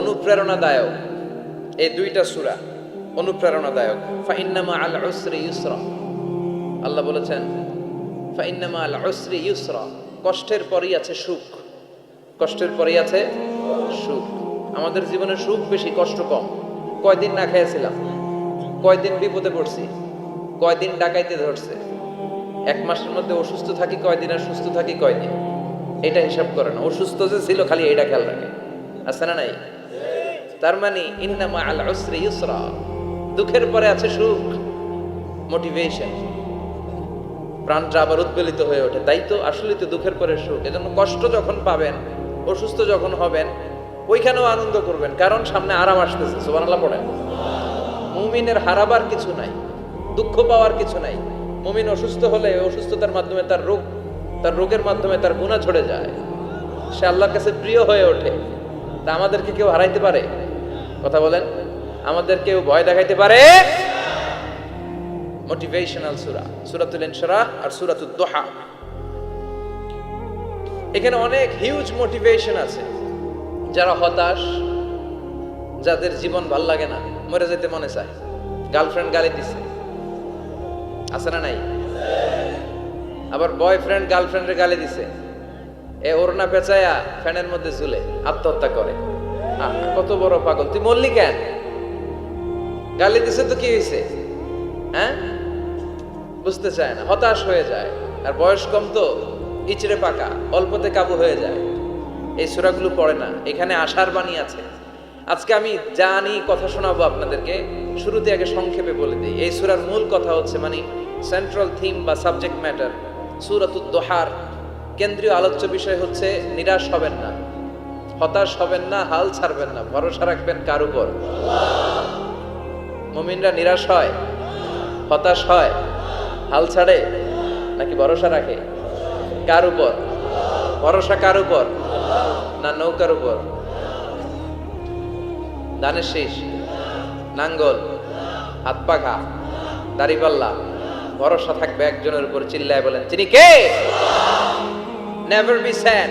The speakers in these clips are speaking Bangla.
অনুপ্রেরণাদায়ক। এই দুইটা সূরা অনুপ্রেরণাদায়ক। ফাইন্নামা আল উসরি ইউসরা। আল্লাহ বলেছেন, ফাইন্নামা আল উসরি ইউসরা। কষ্টের পরেই আছে সুখ। কষ্টের পরেই আছে সুখ। আমাদের জীবনে সুখ বেশি, কষ্ট কম। কয়দিন না খেয়েছিলাম, কয়দিন বিপদে পড়ছি, কয়দিন ডাকাইতে ধরছে। এক মাসের মধ্যে অসুস্থ থাকি কয়দিন আর সুস্থ থাকি কয়দিন? এটা হিসাব করে না। অসুস্থ যে ছিল খালি এটা খেয়াল রাখে। আছে না নাই? তার মানে ইন্নামা আল উসরি ইউসরা দুঃখের পরে আছে সুখ মোটিভেশন প্রাণটা আবার উদ্বেলিত হয়ে ওঠে, তাই তো? আসলে তো দুঃখের পরে সুখ। এজন্য কষ্ট যখন পাবেন, অসুস্থ যখন হবেন, ওইখানেও আনন্দ করবেন। কারণ সামনে আরাম আসতেছে, সুবহানাল্লাহ পড়েন। মুমিনের হারাবার কিছু নাই, দুঃখ পাওয়ার কিছু নাই। মুমিন অসুস্থ হলে অসুস্থতার মাধ্যমে তার রোগ, তার রোগের মাধ্যমে তার গুণা ঝরে যায়। সে আল্লাহর কাছে প্রিয় হয়ে ওঠে। তা আমাদেরকে কেউ হারাইতে পারে? কথা বলেন, আমাদের কেউ ভয় দেখাইতে পারে? মোটিভেশনাল সূরা সূরাতুল ইনশিরাহ আর সূরাতুদ দোহা এখানে অনেক হিউজ মোটিভেশন আছে। যারা হতাশ, যাদের জীবন ভালো লাগে না, মরে যেতে মনে চায়। গার্লফ্রেন্ড গালি দিছে। আছে না নাই? আবার বয়ফ্রেন্ড গার্লফ্রেন্ডের গালি দিছে। এ ওড়না পেঁচায়া ফ্যানের মধ্যে ঝুলে আত্মহত্যা করে। কত বড় পাগল। তুই মরলি কেন? গালি দিছে তো কি হয়েছে হ্যাঁ? বুঝতে চায় না, হতাশ হয়ে যায়। আর বয়স কম তো, ইচড়ে পাকা, অল্পতে কাবু হয়ে যায়। এই সুরাগুলো পড়ে না, এখানে আশার বাণী আছে। আজকে আমি জানি, কথা শোনাবো আপনাদেরকে। শুরুতে আগে সংক্ষেপে বলে দিই। এই সুরার মূল কথা হচ্ছে মানে সেন্ট্রাল থিম বা সাবজেক্ট ম্যাটার সুরাতুদ দোহার। কেন্দ্রীয় আলোচ্য বিষয় হচ্ছে, নিরাশ হবেন না। হতাশ হবেন না, হাল ছাড়বেন না, ভরসা রাখবেন কার উপর? মুমিনরা নিরাশ হয়, হতাশ হয়, হাল ছাড়ে নাকি ভরসা রাখে? কার উপর? ভরসা কার উপর? না নৌকার উপর? ধানের শীষ, নাঙ্গল হাত পাখা দাড়িপাল্লা, ভরসা থাকবে একজনের উপর, চিল্লায় বলেন তিনি কে? Never be sad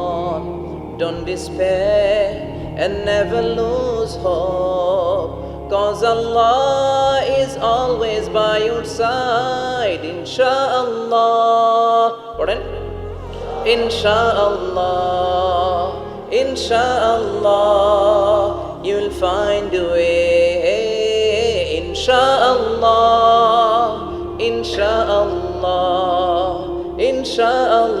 don't despair and never lose hope. Cause Allah is always by your side, inshallah. Pardon? Inshallah, inshallah, you'll find a way. Inshallah, inshallah, inshallah.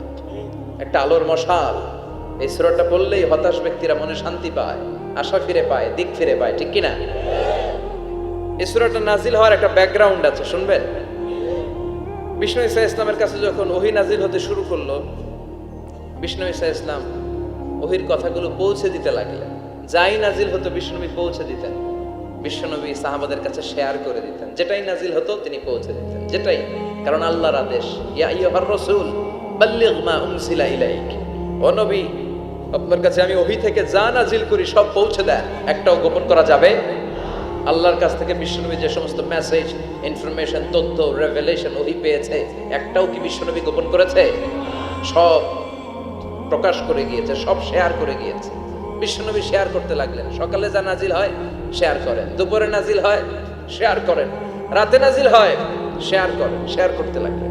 একটা আলোর মশাল। এই সুরাটা পড়লেই হতাশ ব্যক্তিরা মনে শান্তি পায়, আশা ফিরে পায়, দিক ফিরে পায়, ঠিক কিনা? এই সুরাটা নাজিল হওয়ার একটা ব্যাকগ্রাউন্ড আছে, শুনবেন? বিষ্ণু ইসা ইসলামের কাছে যখন ওহি নাজিল হতে শুরু করল, বিষ্ণু ইসা ইসলাম ওহির কথাগুলো পৌঁছে দিতে লাগলেন। যাই নাজিল হতো, বিষ্ণুনবী পৌঁছে দিতেন। বিশ্বনবী সাহাবাদের কাছে শেয়ার করে দিতেন। যেটাই নাজিল হতো, তিনি পৌঁছে দিতেন। যেটাই, কারণ আল্লাহর আদেশ। ইয়া ইয়ুহার রাসূল বাল্লিগ মা উনসিলা ইলাইক। ও নবী, আপনার কাছে আমি ওহি থেকে যা নাজিল করি সব পৌঁছে দেন। একটাও গোপন করা যাবে? আল্লাহর কাছ থেকে বিশ্বনবী যে সমস্ত মেসেজ ইনফরমেশন তথ্য রেভেলেশন ওহি পেয়েছে, একটাও কি বিশ্বনবী গোপন করেছে? সব প্রকাশ করে গিয়েছে, সব শেয়ার করে গিয়েছে। বিশ্বনবী শেয়ার করতে লাগলেন। সকালে যা নাজিল হয় শেয়ার করেন। দুপুরে নাজিল হয় শেয়ার করেন। রাতে নাজিল হয় শেয়ার করেন শেয়ার করতে লাগলেন।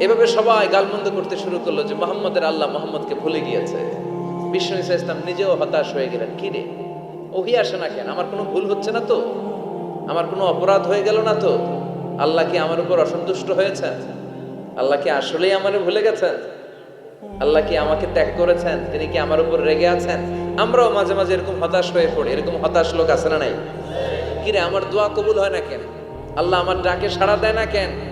এভাবে সবাই গালমন্দ করতে শুরু করল যে মোহাম্মদের আল্লাহ মোহাম্মদকে ভুলে গিয়েছে। বিষ্ণু ইসা ইসলাম নিজেও হতাশ হয়ে গেলেন। কি রে? ওহি আসে না কেন? আমার কোনো ভুল হচ্ছে না তো? আমার কোনো অপরাধ হয়ে গেল না তো? আল্লাহ কি আমার উপর অসন্তুষ্ট হয়েছেন? আল্লাহ কি আসলেই আমার ভুলে গেছেন? আল্লাহ কি আমাকে ত্যাগ করেছেন? তিনি কি আমার উপর রেগে আছেন? আমরাও মাঝে মাঝে এরকম হতাশ হয়ে পড়ি। এরকম হতাশ লোক আছে না নাই? কিরে আমার দোয়া কবুল হয় না কেন? আল্লাহ আমার ডাকে সাড়া দেয় না কেন?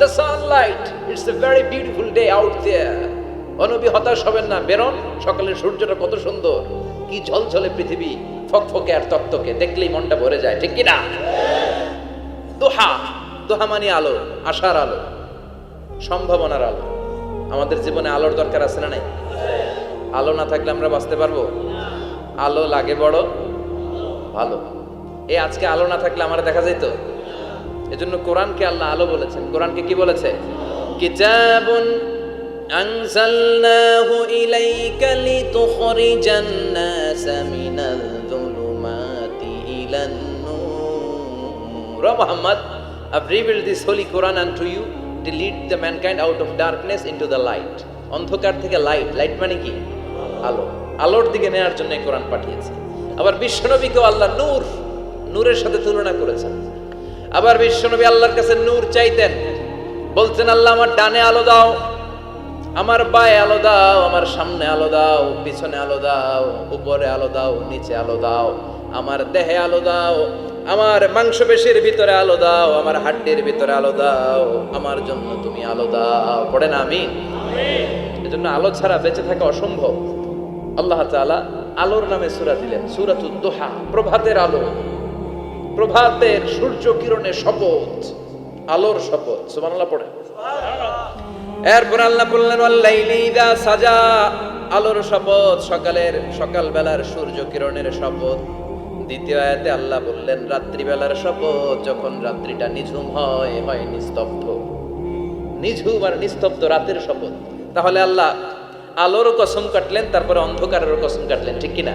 the sunlight it's a very beautiful day out there অনবী হতাশ হবেন না। বেরোন, সকালের সূর্যটা কত সুন্দর। কি ঝলঝলে পৃথিবী, ফকফকে আর তক্তকে, দেখলেই মনটা ভরে যায়, ঠিক কি না দোহা দোহা মানে আলো, আশার আলো, সম্ভাবনার আলো। আমাদের জীবনে আলোর দরকার আছে না নাই? আলো না থাকলে আমরা বাঁচতে পারব? আলো লাগে বড়, ভালো। এই আজকে আলো না থাকলে আমার দেখা যেত এজন্য কোরআনকে আল্লাহ আলো বলেছেন। কোরআনকে কি বলেছে? কিতাবুন আনজালনাহু ইলাইকা লিতুখরিজান নাসা মিনাল যুলুমাতি ইলান নূর। Muhammad, I've revealed this holy Quran unto you. To lead the mankind out of darkness into the light. অন্ধকার থেকে লাইট লাইট মানে কি? আলো। আলোর দিকে নেওয়ার জন্য কোরআন পাঠিয়েছে। আবার বিশ্বনবীকেও আল্লাহ নূর, নূরের সাথে তুলনা করেছেন। আবার বিশ্বনবী আল্লাহর কাছে নূর চাইতেন। বলছেন, আল্লাহ, আমার ডানে আলো দাও, আমার বায়ে আলো দাও, আমার সামনে আলো দাও, পিছনে আলো দাও, উপরে আলো দাও, নিচে আলো দাও, আমার দেহে আলো দাও, আমার মাংসপেশির ভিতরে আলো দাও, আমার হাড্ডির ভিতরে আলো দাও, আমার জন্য তুমি আলো দাও। পড়ে না আমি এজন্য আলো ছাড়া বেঁচে থাকা অসম্ভব। আল্লাহ তাআলা আলোর নামে সূরা দিলেন, সূরাতুদ দোহা, প্রভাতের আলো। প্রভাতের সূর্য কিরণের শপথ, আলোর শপথ, সুবহানাল্লাহ পড়ে। এরপর আল্লাহ বললেন ওয়াল্লাইলি ইযা সাজা আলোর শপথ, সকালের সকাল বেলার সূর্য কিরণের শপথ। দ্বিতীয় আয়াতে আল্লাহ বললেন, রাত্রিবেলার শপথ, যখন রাত্রিটা নিঝুম হয় হয় নিস্তব্ধ। নিঝুম আর নিস্তব্ধ রাতের শপথ। তাহলে আল্লাহ আলোরও কসম কাটলেন, তারপরে অন্ধকারেরও কসম কাটলেন, ঠিক কিনা?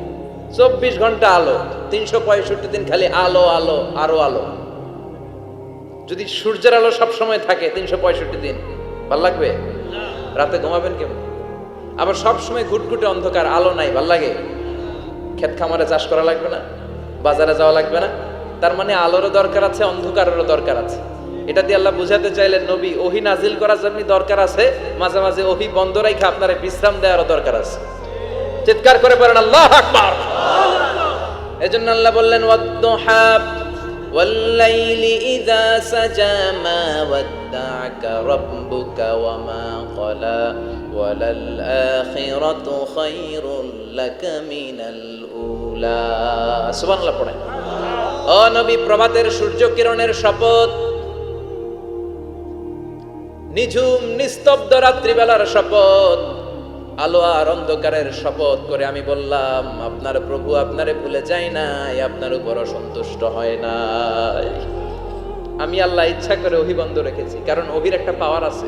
চব্বিশ ঘণ্টা আলো, তিনশো পঁয়ষট্টি দিন খালি আলো আলো, আরও আলো। যদি সূর্যের আলো সব সময় থাকে, তিনশো পঁয়ষট্টি দিন, ভালো লাগবে? রাতে ঘুমাবেন কেমন? আবার সব সময় ঘুটঘুটে অন্ধকার, আলো নাই, ভালো লাগে? ক্ষেত খামারে চাষ করা লাগবে না? বাজারে যাওয়া লাগবে না? তার মানে আলোরও দরকার আছে, অন্ধকারেরও দরকার আছে। এটা দিয়ে আল্লাহ বুঝাতে চাইলেন, নবী, ওহি নাজিল করার জন্য দরকার আছে। মাঝে মাঝে ওহি বন্ধ রাখা আপনার বিশ্রাম দেওয়ারও দরকার আছে। চিৎকার করে বলেন, আল্লাহ আকবার! এজন্য আল্লাহ বললেন ওয়াদ্দুহা والليل إذا سجى ما ودعك ربك وما قلى وللآخرة خير لك من الأولى سبحان الله পড়েন ও নবী প্রভাতের সূর্য কিরণের শপথ নিঝুম নিস্তব্ধ রাত্রিবেলার শপথ আলো আর অন্ধকারের শপথ করে আমি বললাম, আপনার প্রভু আপনারে ভুলে যায় নাই, আপনার উপর অসন্তুষ্ট হয় নাই। আমি আল্লাহ ইচ্ছা করে অহি বন্ধ রেখেছি, কারণ অহির একটা পাওয়ার আছে।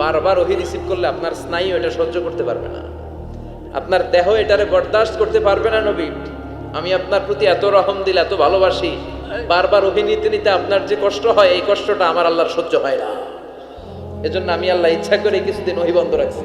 বারবার অহি রিসিভ করলে আপনার স্নায়ু এটা সহ্য করতে পারবে না। আপনার দেহ এটারে বরদাস্ত করতে পারবে না নবী। আমি আপনার প্রতি এত রহম দিল, এত ভালোবাসি, বারবার অহি নিতে নিতে আপনার যে কষ্ট হয়, এই কষ্টটা আমার আল্লাহর সহ্য হয় না। এজন্য আমি আল্লাহ ইচ্ছা করে কিছুদিন ওহি বন্ধ রাখছি।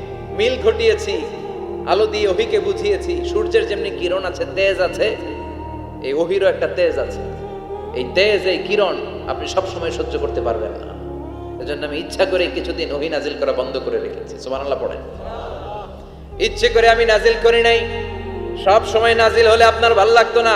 মিল ঘটিয়েছি, আলো দিয়ে ওহিকে বুঝিয়েছি, সূর্যের যেমনি কিরণ আছে, তেজ আছে, এই ওহিরও একটা তেজ আছে। এই তেজ, এই কিরণ আপনি সব সময় সহ্য করতে পারবেন না। এজন্য আমি ইচ্ছা করে কিছুদিন ওহি নাজিল করা বন্ধ করে রেখেছি। সুবহানাল্লাহ পড়েন। ইচ্ছে করে আমি নাজিল করি নাই। সব সময় নাজিল হলে আপনার ভালো লাগতো না।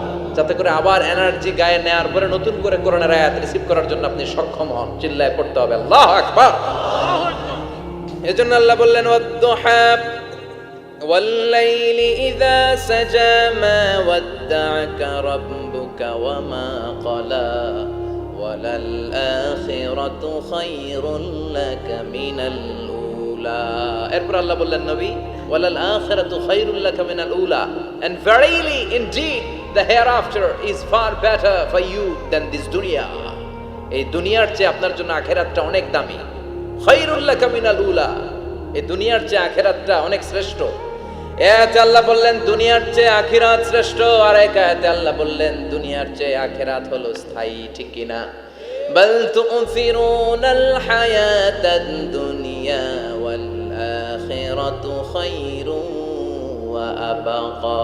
যাতে করে আবার এনার্জি গায়ে নেওয়ার পরে নতুন করে করোনার আয়াত রিসিভ করার জন্য আপনি সক্ষম হন চিল্লায় পড়তে হবে আল্লাহ আকবার এজন্য আল্লাহ বললেন ওয়াদ্দুহা والليل إذا سجى ما ودعك ربك وما قلى وللآخرة خير لك من الأولى এরপর আল্লাহ বললেন নবী ওয়ালাল আখিরাতু খায়রুল লাকা মিনাল উলা and verily indeed the hereafter is far better for you than this দুনিয়া এই দুনিয়ার চেয়ে আপনার জন্য আখেরাতটা অনেক দামি। খৈরুল্লাহ কামিনাল উলা। এই দুনিয়ার চেয়ে আখেরাতটা অনেক শ্রেষ্ঠ। এতে আল্লাহ বললেন, দুনিয়ার চেয়ে আখিরাত শ্রেষ্ঠ। আর এক আয়াতে আল্লাহ বললেন, দুনিয়ার চেয়ে আখেরাত হলো স্থায়ী, ঠিক কিনা বল তুফিরুনাল হায়াতাদ দুনিয়া ওয়াল আখিরাতু খায়রুন ওয়া আবাকা।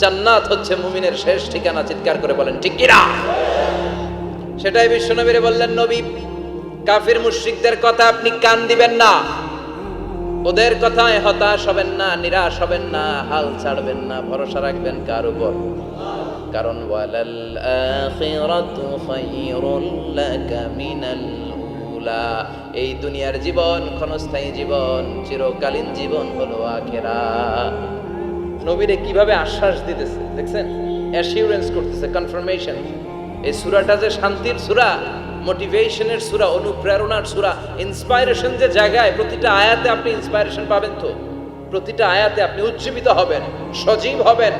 জান্নাত হচ্ছে মুমিনের শেষ ঠিকানা, চিৎকার করে বলেন, ঠিক কিনা? সেটাই বিশ্বনবীরে বললেন, নবী, কাফির মুশরিকদের কথা আপনি কান দিবেন না। ওদের কথায় হতাশ হবেন না, নিরাশ হবেন না, হাল ছাড়বেন না, ভরসা রাখবেন কার উপর? কারণ, ওয়ালাল আখিরাতু খায়রুল লাকা মিনাল উলা। এই দুনিয়ার জীবন ক্ষণস্থায়ী জীবন, চিরকালীন জীবন হলো আখেরা নবীরে কীভাবে আশ্বাস দিতেছে, দেখছেন? অ্যাসিউরেন্স করতেছে কনফার্মেশন এই সুরাটা যে শান্তির সুরা মোটিভেশনের সুরা, অনুপ্রেরণার সুরা ইন্সপাইরেশন যে জায়গায় প্রতিটা আয়াতে আপনি ইন্সপায়ারেশন পাবেন তো? প্রতিটা আয়াতে আপনি উজ্জীবিত হবেন, সজীব হবেন